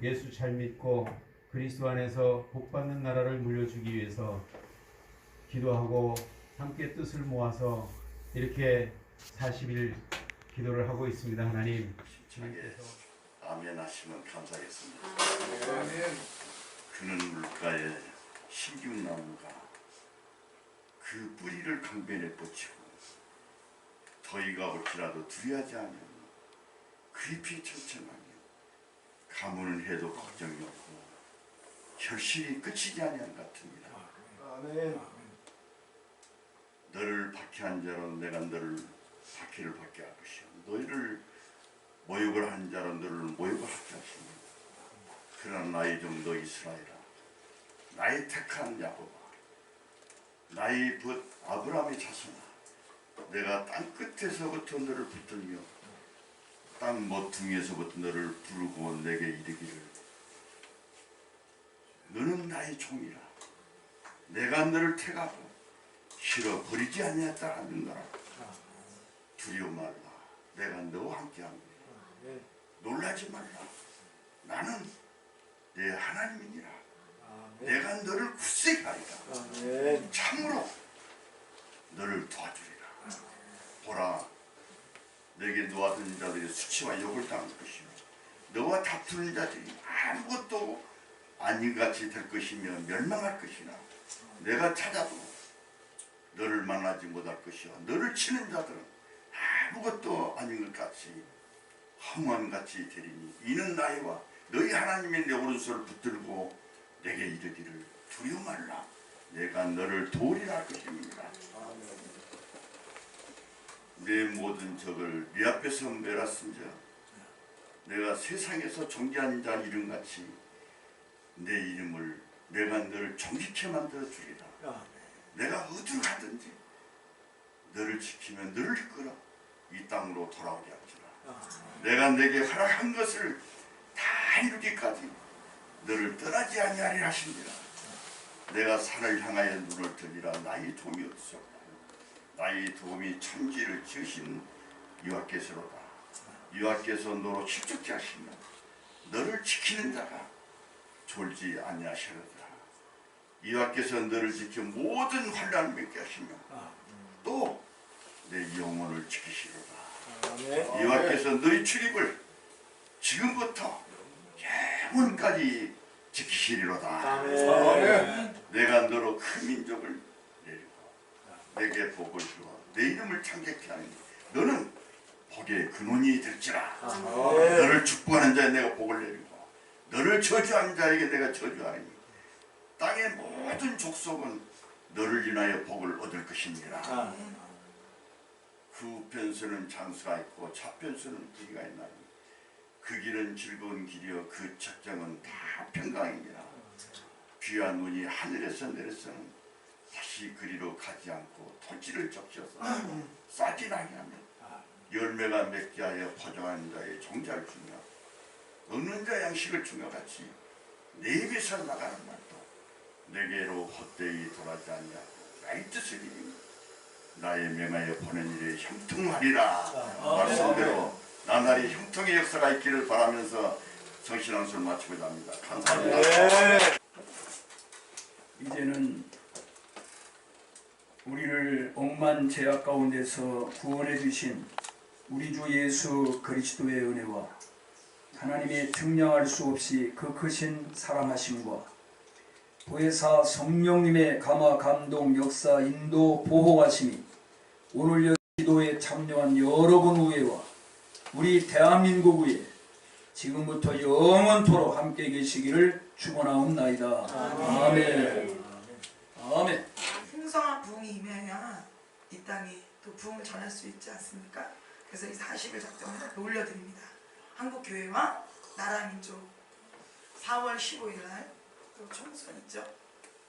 예수 잘 믿고 그리스도 안에서 복받는 나라를 물려주기 위해서 기도하고 함께 뜻을 모아서 이렇게 40일 기도를 하고 있습니다. 하나님 주님께 아멘 하시면 감사하겠습니다. 그는 물가에 신기나무가 그 뿌리를 강변에 뻗치고 더위가 올지라도 두려하지 않으면 그 잎이 천천하며 가무는 해도 걱정이 없고 결실이 끝이지 아니한 같습니다. 아멘. 너를 박해한 자로 내가 너를 박해를 받게 할 것이요 너희를 모욕을 한 자로 너를 모욕을 하게 하시니 그러나 나의 종도 이스라엘아 나의 택한 야곱아 나의 벗 아브라함의 자손아 내가 땅 끝에서부터 너를 붙들며 땅 모퉁이에서부터 너를 부르고 내게 이르기를. 너는 나의 종이라. 내가 너를 택하고 싫어 버리지 아니하다 하는거라. 두려워 말라. 내가 너와 함께합니다. 놀라지 말라. 나는 내 하나님이니라. 내가 너를 굳세게 하리라. 참으로 너를 도와주리라 보라 내게 놓아둔 자들이 수치와 욕을 당할 것이며 너와 다투는 자들이 아무것도 아닌 같이 될 것이며 멸망할 것이나 내가 찾아도 너를 만나지 못할 것이요. 너를 치는 자들은 아무것도 아닌 것 같이 험한같이 되리니 이는 나이와 너희 하나님의 내 오른손을 붙들고 내게 이르기를 두려워 말라. 내가 너를 도우리라 할 것입니다 내 모든 적을 네 앞에서 멸하신자 내가 세상에서 존귀한 자 이름같이 내 이름을 내가 너를 존귀케 만들어 주리라. 아멘. 내가 어디로 가든지 너를 지키면 너를 이끌어 이 땅으로 돌아오게 할지라. 내가 내게 허락한 것을 다 이루기까지 너를 떠나지 아니하리라 하시니라 내가 산을 향하여 눈을 들리라. 나의 도움이 없었고 나의 도움이 천지를 지으신 여호와께서로다 여호와께서 너로 실족지 하시며 너를 지키는 자가 졸지 아니하시리라 여호와께서 너를 지켜 모든 환난을 맺게 하시며 또 내 영혼을 지키시리라 아멘. 여호와께서 너희 출입을 지금부터 영원까지 지키시리로다. 아멘. 내가 너로 큰 민족을 내게 복을 주어 내 이름을 창객케 하니 너는 복의 근원이 될지라. 아멘. 너를 축복하는 자에 내가 복을 내리고 너를 저주하는 자에게 내가 저주하니 땅의 모든 족속은 너를 인하여 복을 얻을 것입니다. 아멘. 그 장수가 있고 좌편서는 부리가 있나니 그 길은 즐거운 길이요 그 책장은 다 평강입니다 비와 눈이 하늘에서 내려서는 다시 그리로 가지 않고 토지를 적셔서 싸지 나게 하며 열매가 맺게 하여 포장하는 자의 종자를 주며 얻는 자 양식을 주며 같이 내 입에서 나가는 말도 내게로 헛되이 돌아지 아니하고 나의 뜻을 이루며 나의 명하여 보낸 일에 형통하리라 말씀대로 나날이 형통의 역사가 있기를 바라면서 성신앙수를 마치고자 합니다. 감사합니다. 아멘. 이제는 우리를 억만 죄악 가운데서 구원해 주신 우리 주 예수 그리스도의 은혜와 하나님의 증량할 수 없이 그 크신 사랑하심과 보혜사 성령님의 감화 감동 역사 인도 보호하심이 오늘 여 기도에 참여한 여러분 후에와 우리 대한민국 후에 지금부터 영원토록 함께 계시기를 축원하옵나이다. 아멘. 아멘. 풍성 한 부흥이 임해야 이 땅이 또 부흥을 전할 수 있지 않습니까? 그래서 이 40일 작정을 올려드립니다. 한국교회와 나라민족 4월 15일 날또 총선 있죠.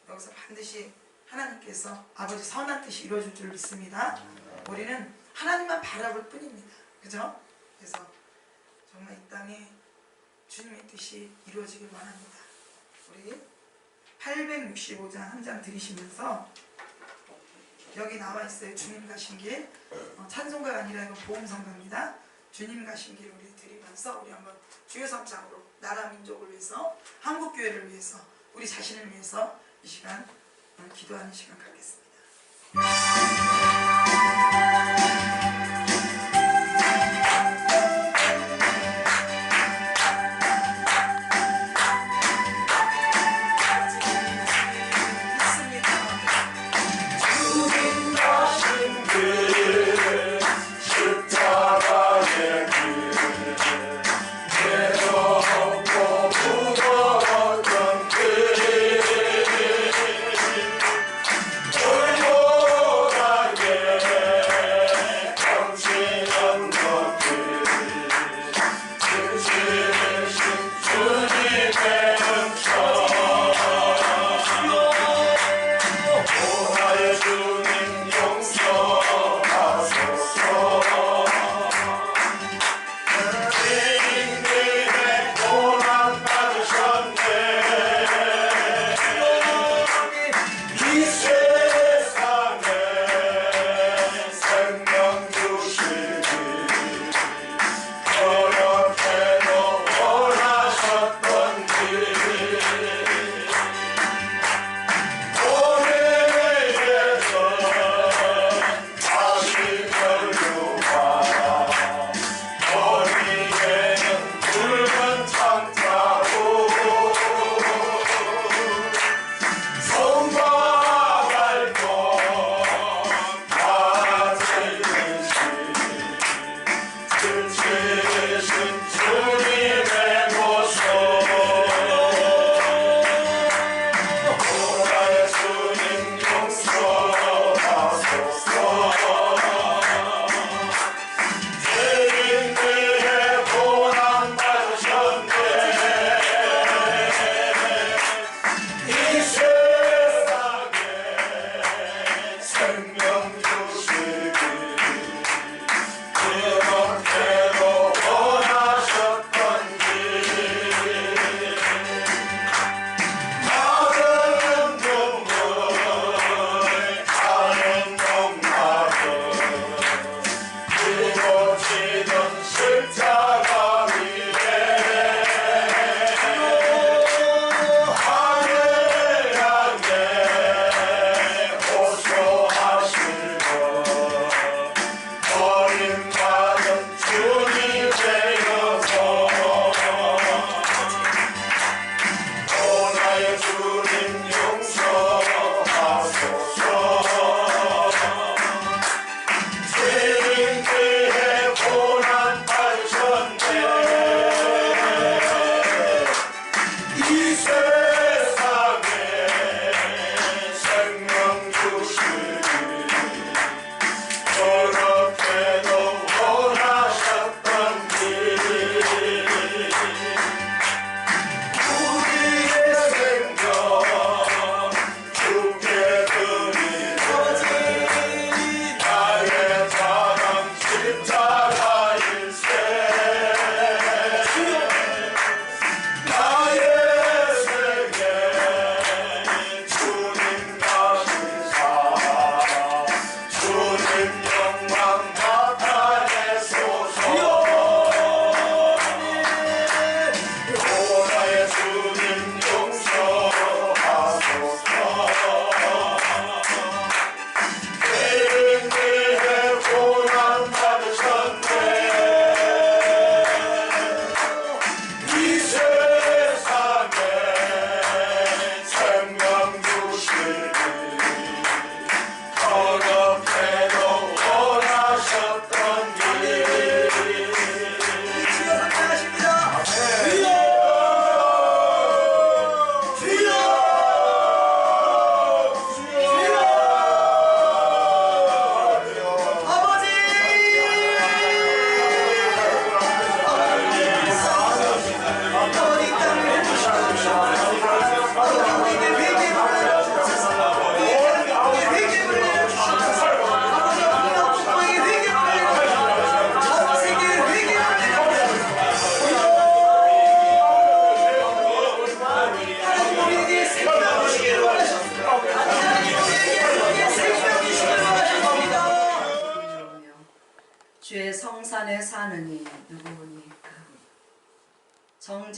여기서 반드시 하나님께서 아버지 선한 뜻이 이루어질 줄 믿습니다. 우리는 하나님만 바라볼 뿐입니다. 그죠? 그래서 정말 이 땅에 주님의 뜻이 이루어지길 원합니다. 우리 865장 한장 드리시면서 여기 나와 있어요. 주님 가신 길. 어, 찬송가가 아니라 이건 보험성가입니다. 주님 가신 길 우리 드리면서 우리 한번 주요 삼장으로 나라 민족을 위해서 한국 교회를 위해서 우리 자신을 위해서 이 시간 어, 기도하는 시간 갖겠습니다.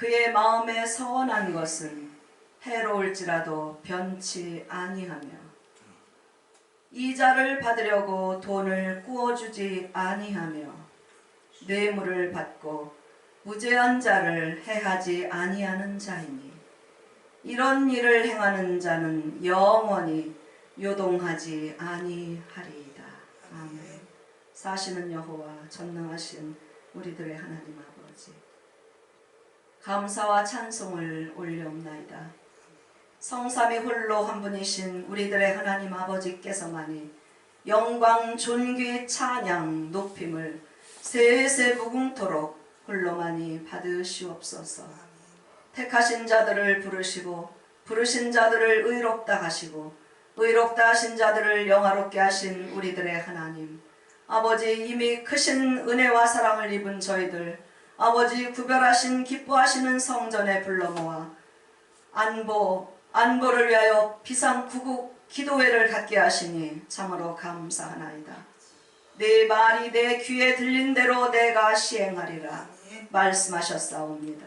그의 마음에 서원한 것은 해로울지라도 변치 아니하며 이자를 받으려고 돈을 꾸어주지 아니하며 뇌물을 받고 무죄한 자를 해하지 아니하는 자이니 이런 일을 행하는 자는 영원히 요동하지 아니하리이다. 아멘. 사시는 여호와 전능하신 우리들의 하나님 감사와 찬송을 올려옵나이다. 성삼이 홀로 한 분이신 우리들의 하나님 아버지께서만이 영광 존귀 찬양 높임을 세세 무궁토록 홀로만이 받으시옵소서. 택하신 자들을 부르시고 부르신 자들을 의롭다 하시고 의롭다 하신 자들을 영화롭게 하신 우리들의 하나님 아버지 이미 크신 은혜와 사랑을 입은 저희들 아버지 구별하신 기뻐하시는 성전에 불러 모아 안보 안보를 위하여 비상구국 기도회를 갖게 하시니 참으로 감사하나이다. 내 말이 내 귀에 들린 대로 내가 시행하리라 말씀하셨사옵니다.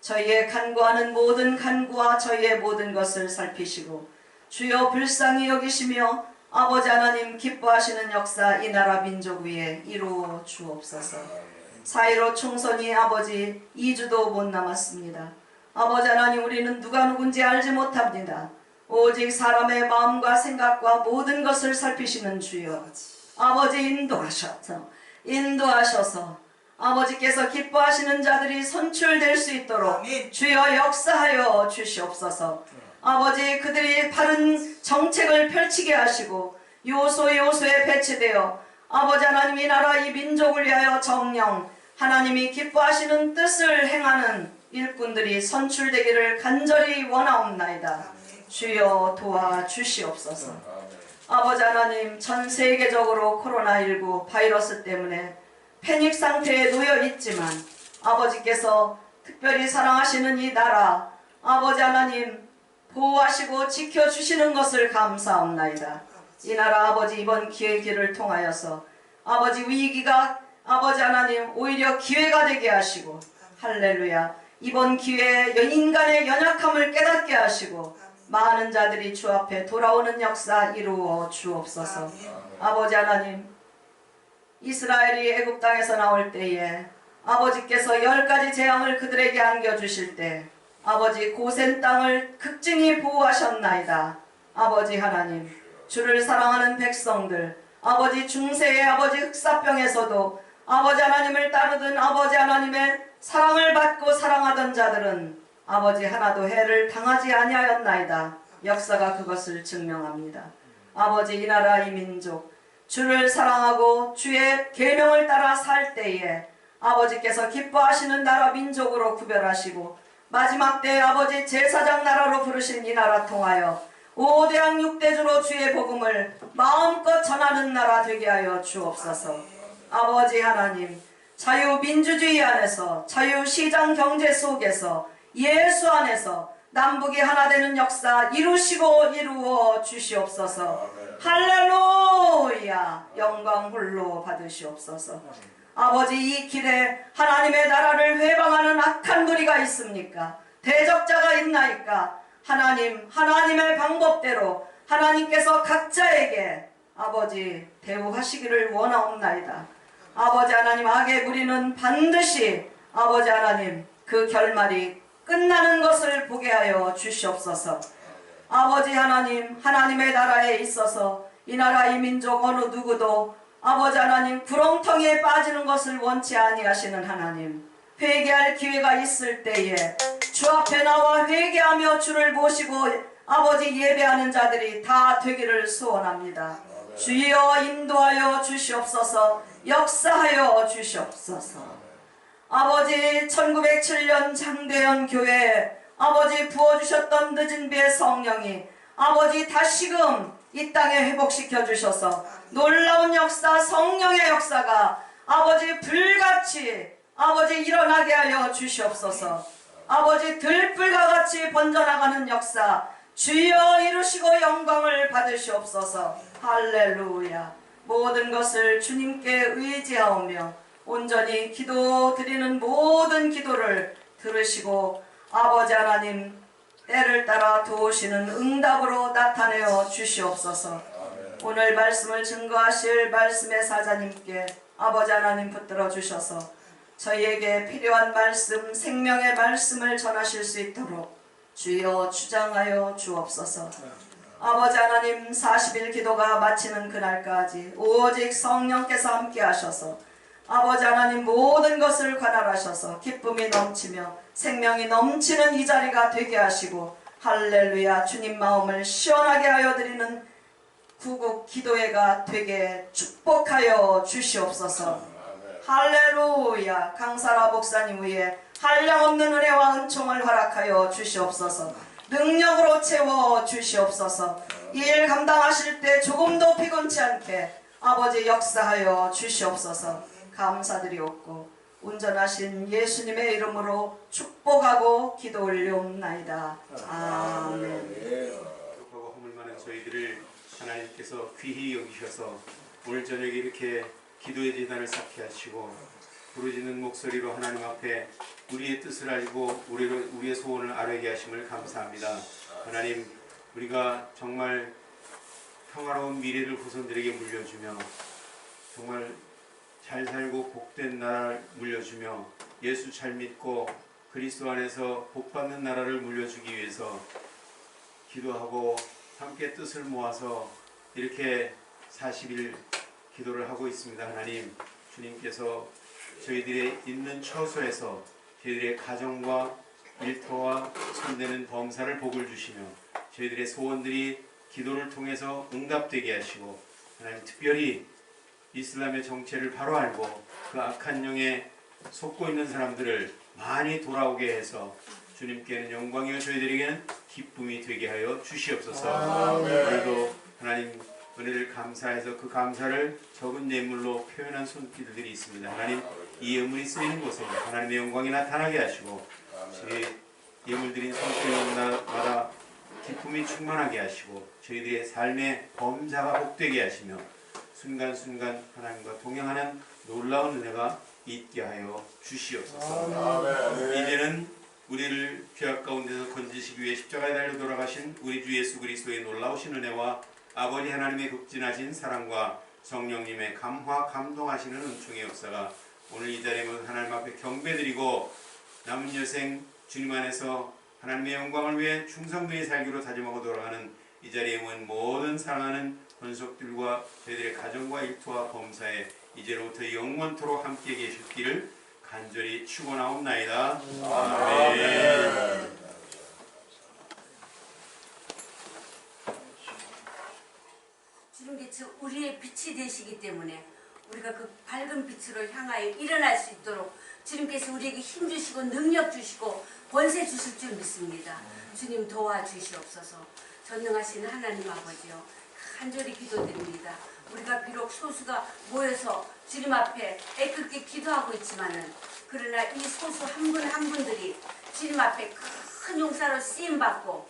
저희의 간구하는 모든 간구와 저희의 모든 것을 살피시고 주여 불쌍히 여기시며 아버지 하나님 기뻐하시는 역사 이 나라 민족 위에 이루어 주옵소서. 사이로 총선이 아버지 2주도 못 남았습니다. 아버지 하나님 우리는 누가 누군지 알지 못합니다. 오직 사람의 마음과 생각과 모든 것을 살피시는 주여. 아버지 인도하셔서 인도하셔서 아버지께서 기뻐하시는 자들이 선출될 수 있도록. 주여 역사하여 주시옵소서. 아버지 그들이 바른 정책을 펼치게 하시고 요소 요소에 배치되어 아버지 하나님 이 나라 이 민족을 위하여 정령 하나님이 기뻐하시는 뜻을 행하는 일꾼들이 선출되기를 간절히 원하옵나이다. 주여 도와 주시옵소서. 아버지 하나님 전 세계적으로 코로나19 바이러스 때문에 패닉 상태에 놓여 있지만 아버지께서 특별히 사랑하시는 이 나라 아버지 하나님 보호하시고 지켜주시는 것을 감사옵나이다. 이 나라 아버지 이번 기회기를 통하여서 아버지 위기가 아버지 하나님 오히려 기회가 되게 하시고 할렐루야 이번 기회에 인간의 연약함을 깨닫게 하시고 많은 자들이 주 앞에 돌아오는 역사 이루어 주옵소서 아버지 하나님 이스라엘이 애굽 땅에서 나올 때에 아버지께서 열 가지 재앙을 그들에게 안겨주실 때 아버지 고센 땅을 극진히 보호하셨나이다. 아버지 하나님 주를 사랑하는 백성들 아버지 중세의 아버지 흑사병에서도 아버지 하나님을 따르던 아버지 하나님의 사랑을 받고 사랑하던 자들은 아버지 하나도 해를 당하지 아니하였나이다. 역사가 그것을 증명합니다. 아버지 이 나라 이 민족 주를 사랑하고 주의 계명을 따라 살 때에 아버지께서 기뻐하시는 나라 민족으로 구별하시고 마지막 때 아버지 제사장 나라로 부르신 이 나라 통하여 오대양 육대주로 주의 복음을 마음껏 전하는 나라 되게 하여 주옵소서. 아버지 하나님 자유민주주의 안에서 자유시장 경제 속에서 예수 안에서 남북이 하나 되는 역사 이루시고 이루어 주시옵소서. 할렐루야 영광 홀로 받으시옵소서. 아버지 이 길에 하나님의 나라를 회방하는 악한 무리가 있습니까? 대적자가 있나이까? 하나님 하나님의 방법대로 하나님께서 각자에게 아버지 대우하시기를 원하옵나이다. 아버지 하나님 악의 무리는 반드시 아버지 하나님 그 결말이 끝나는 것을 보게 하여 주시옵소서. 아버지 하나님 하나님의 나라에 있어서 이 나라 이 민족 어느 누구도 아버지 하나님 구렁텅이에 빠지는 것을 원치 아니하시는 하나님 회개할 기회가 있을 때에 주 앞에 나와 회개하며 주를 모시고 아버지 예배하는 자들이 다 되기를 소원합니다. 주여 인도하여 주시옵소서 역사하여 주시옵소서. 아버지 1907년 장대현 교회 아버지 부어주셨던 늦은 비의 성령이 아버지 다시금 이 땅에 회복시켜 주셔서 놀라운 역사 성령의 역사가 아버지 불같이 아버지 일어나게 하여 주시옵소서. 아버지 들불과 같이 번져나가는 역사 주여 이루시고 영광을 받으시옵소서. 할렐루야 모든 것을 주님께 의지하오며 온전히 기도 드리는 모든 기도를 들으시고 아버지 하나님 때를 따라 도우시는 응답으로 나타내어 주시옵소서. 오늘 말씀을 증거하실 말씀의 사자님께 아버지 하나님 붙들어 주셔서 저희에게 필요한 말씀 생명의 말씀을 전하실 수 있도록 주여 주장하여 주옵소서 아버지 하나님 40일 기도가 마치는 그날까지 오직 성령께서 함께 하셔서 아버지 하나님 모든 것을 관할하셔서 기쁨이 넘치며 생명이 넘치는 이 자리가 되게 하시고 할렐루야 주님 마음을 시원하게 하여 드리는 구국 기도회가 되게 축복하여 주시옵소서. 할렐루야. 강사라 목사님 위에 한량없는 은혜와 은총을 허락하여 주시옵소서 능력으로 채워 주시옵소서. 일 감당하실 때 조금도 피곤치 않게 아버지 역사하여 주시옵소서. 감사드리옵고 운전하신 예수님의 이름으로 축복하고 기도 올리옵나이다. 아멘. 하고 허물 많은 저희들을 하나님께서 귀히 여기셔서 오늘 저녁에 이렇게 기도의 재단을 쌓게 하시고 부르짖는 목소리로 하나님 앞에 우리의 뜻을 알고 우리를, 우리의 소원을 아뢰게 하심을 감사합니다. 하나님 우리가 정말 평화로운 미래를 후손들에게 물려주며 정말 잘 살고 복된 나라를 물려주며 예수 잘 믿고 그리스도 안에서 복받는 나라를 물려주기 위해서 기도하고 함께 뜻을 모아서 이렇게 40일 기도를 하고 있습니다. 하나님 주님께서 저희들의 있는 처소에서 저희들의 가정과 일터와 손대는 범사를 복을 주시며 저희들의 소원들이 기도를 통해서 응답되게 하시고 하나님 특별히 이슬람의 정체를 바로 알고 그 악한 영에 속고 있는 사람들을 많이 돌아오게 해서 주님께는 영광이요 저희들에게는 기쁨이 되게 하여 주시옵소서. 오늘도 하나님 은혜를 감사해서 그 감사를 적은 예물로 표현한 손길들이 있습니다. 하나님 이 예물이 쓰이는 곳에 하나님의 영광이 나타나게 하시고 저희 예물 드린 손길마다 기쁨이 충만하게 하시고 저희들의 삶의 범사가 복되게 하시며 순간순간 하나님과 동행하는 놀라운 은혜가 있게 하여 주시옵소서. 이제는 우리를 죄악 가운데서 건지시기 위해 십자가에 달려 돌아가신 우리 주 예수 그리스도의 놀라우신 은혜와 아버지 하나님의 극진하신 사랑과 성령님의 감화 감동하시는 은총의 역사가 오늘 이 자리에 하나님 앞에 경배드리고 남은 여생 주님 안에서 하나님의 영광을 위해 충성되이 살기로 다짐하고 돌아가는 이 자리에 모인 모든 사랑하는 권속들과 저희들의 가정과 일터와 범사에 이제로부터 영원토록 함께 계실기를 간절히 축원하옵나이다. 아멘. 주님께서 우리의 빛이 되시기 때문에 우리가 그 밝은 빛으로 향하여 일어날 수 있도록 주님께서 우리에게 힘 주시고 능력 주시고 권세 주실 줄 믿습니다. 주님 도와주시옵소서. 전능하신 하나님 아버지요. 간절히 기도드립니다. 우리가 비록 소수가 모여서 주님 앞에 애끓게 기도하고 있지만은 그러나 이 소수 한 분한 분들이 주님 앞에 큰 용사로 쓰임 받고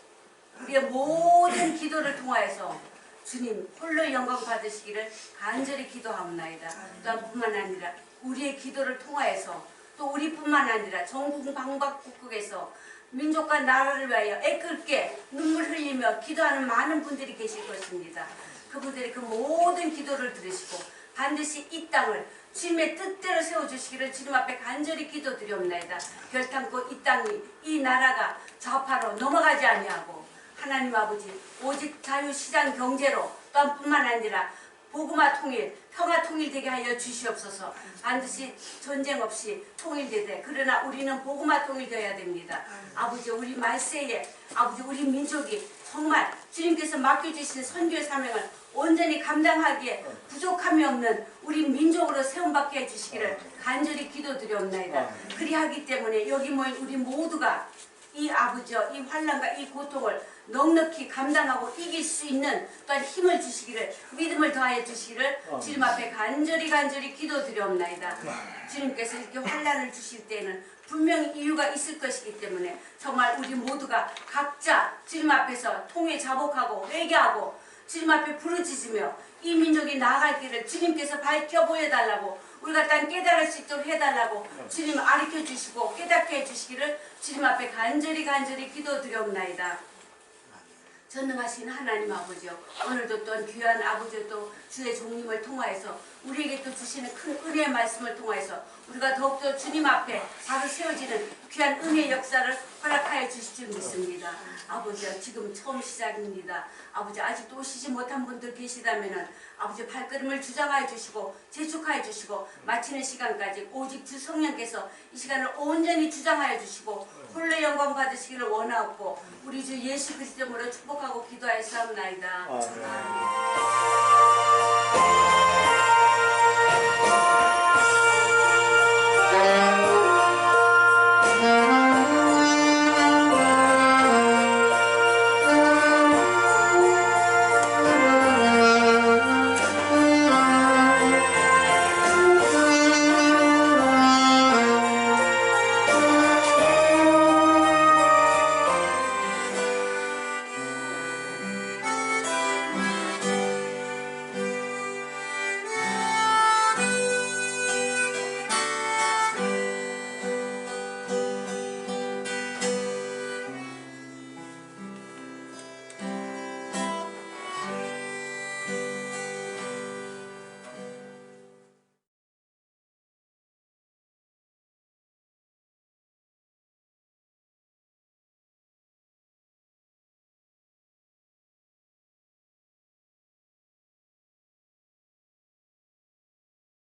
우리의 모든 기도를 통하여서 주님 홀로 영광 받으시기를 간절히 기도하옵나이다. 또한 뿐만 아니라 우리의 기도를 통하여서 또 우리뿐만 아니라 전국 방방곡곡에서 민족과 나라를 위하여 애끓게 눈물 흘리며 기도하는 많은 분들이 계실 것입니다. 그분들이 그 모든 기도를 들으시고 반드시 이 땅을 주님의 뜻대로 세워주시기를 주님 앞에 간절히 기도드리옵나이다. 결탄코 이 땅이 이 나라가 좌파로 넘어가지 아니하고 하나님 아버지 오직 자유시장 경제로 또한 뿐만 아니라 복음화 통일, 평화 통일되게 하여 주시옵소서. 반드시 전쟁 없이 통일되되 그러나 우리는 복음화 통일되어야 됩니다. 아버지 우리 말세에 아버지 우리 민족이 정말 주님께서 맡겨주신 선교의 사명을 온전히 감당하기에 부족함이 없는 우리 민족으로 세움받게 해주시기를 간절히 기도드려옵나이다. 그리하기 때문에 여기 모인 우리 모두가 이 아버지여 이 환란과 이 고통을 넉넉히 감당하고 이길 수 있는 또한 힘을 주시기를 믿음을 더하여 주시기를 주님 앞에 간절히 간절히 기도드려옵나이다. 주님께서 이렇게 환란을 주실 때는 분명히 이유가 있을 것이기 때문에 정말 우리 모두가 각자 주님 앞에서 통회 자복하고 회개하고 주님 앞에 부르짖으며 이 민족이 나아갈 길을 주님께서 밝혀 보여달라고 우리가 딴 깨달을 수 있도록 해달라고 주님 가르쳐 주시고 깨닫게 해주시기를 주님 앞에 간절히 간절히 기도드려옵나이다. 전능하신 하나님 아버지요 오늘도 또한 귀한 아버지요 또 주의 종님을 통하여서 우리에게 또 주시는 큰 은혜의 말씀을 통하여서 우리가 더욱더 주님 앞에 바로 세워지는 귀한 은혜의 역사를 허락하여 주실 줄 믿습니다. 아버지요 지금 처음 시작입니다. 아버지 아직도 오시지 못한 분들 계시다면은 아버지 발걸음을 주장하여 주시고 재촉하여 주시고 마치는 시간까지 오직 주 성령께서 이 시간을 온전히 주장하여 주시고 홀로 영광 받으시기를 원하옵고 우리 주 예수 그리스도로 축복하고 기도하여 싸움나이다. 아멘.